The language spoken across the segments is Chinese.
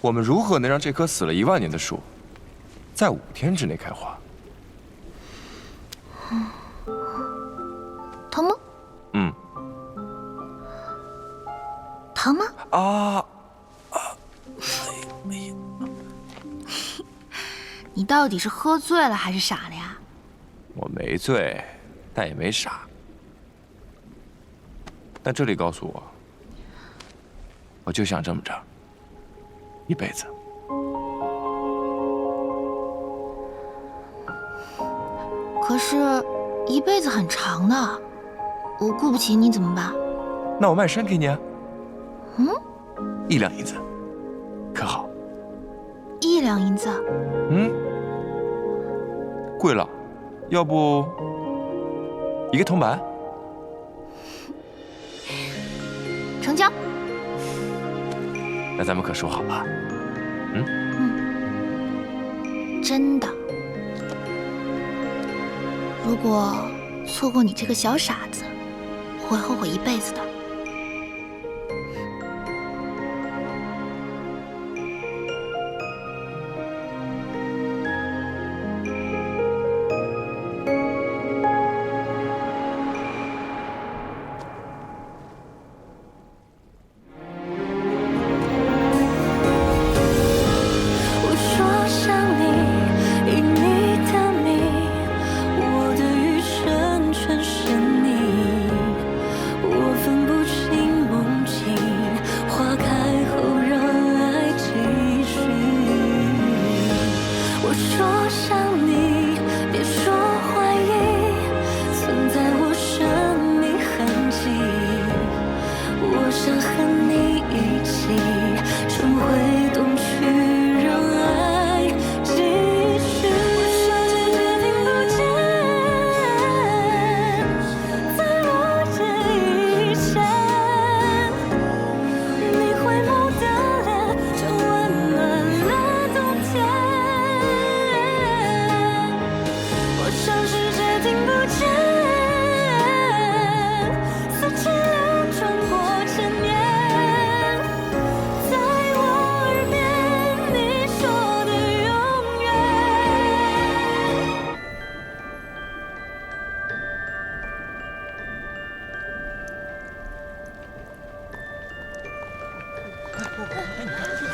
我们如何能让这棵死了一万年的树，在五天之内开花？疼吗？嗯。疼吗？啊啊！你到底是喝醉了还是傻了呀？我没醉，但也没傻。但这里告诉我，我就想这么着，一辈子。可是，一辈子很长的，我雇不起你怎么办？那我卖身给你啊。嗯，一两银子，可好？一两银子？嗯，贵了，要不一个铜板？成交。那咱们可说好了。嗯，真的。如果错过你这个小傻子，我会后悔一辈子的。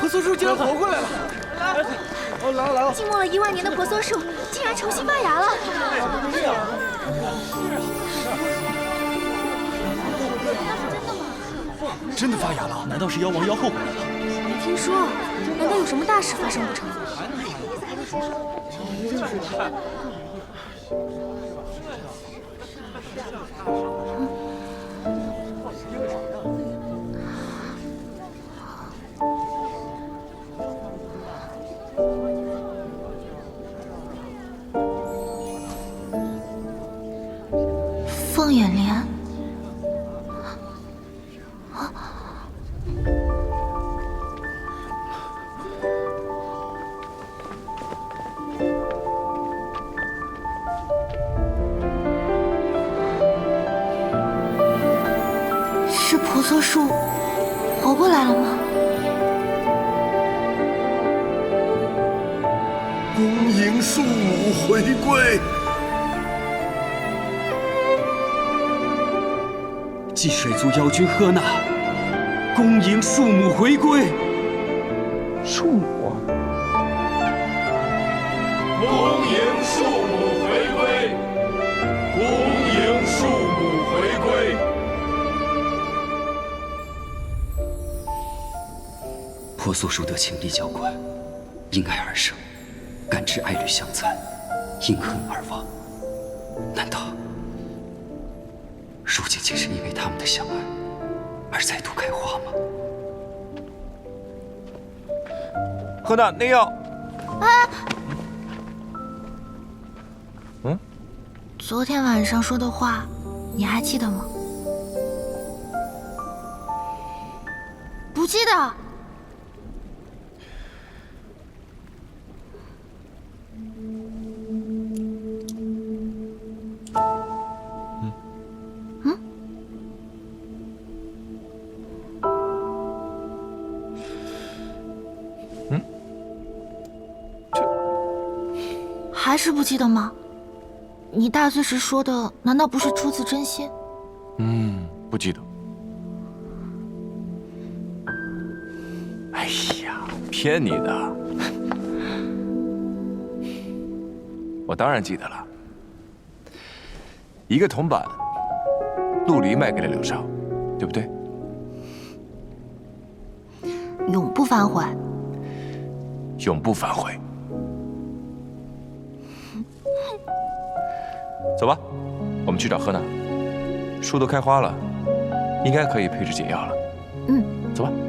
婆娑树竟然活过来了！来，哦，来了来了！静默了一万年的婆娑树竟然重新发芽了！是啊真的发芽了？难道是妖王妖后回来了？没听说，难道有什么大事发生不成？是婆娑树活过来了吗？恭迎树母回归。祭水族妖君赫娜，恭迎树母回归。树母，恭迎树母婆娑树得情力娇惯，因爱而生，感知爱侣相残，因恨而亡。难道？如今竟是因为他们的相爱而再度开花吗？何娜，那药。啊！嗯？昨天晚上说的话，你还记得吗？不记得。还是不记得吗？你大岁时说的，难道不是出自真心？嗯，不记得。哎呀，骗你的！我当然记得了。一个铜板，陆离卖给了柳少，对不对？永不反悔。永不反悔。走吧，我们去找贺娜。树都开花了，应该可以配置解药了。嗯，走吧。走。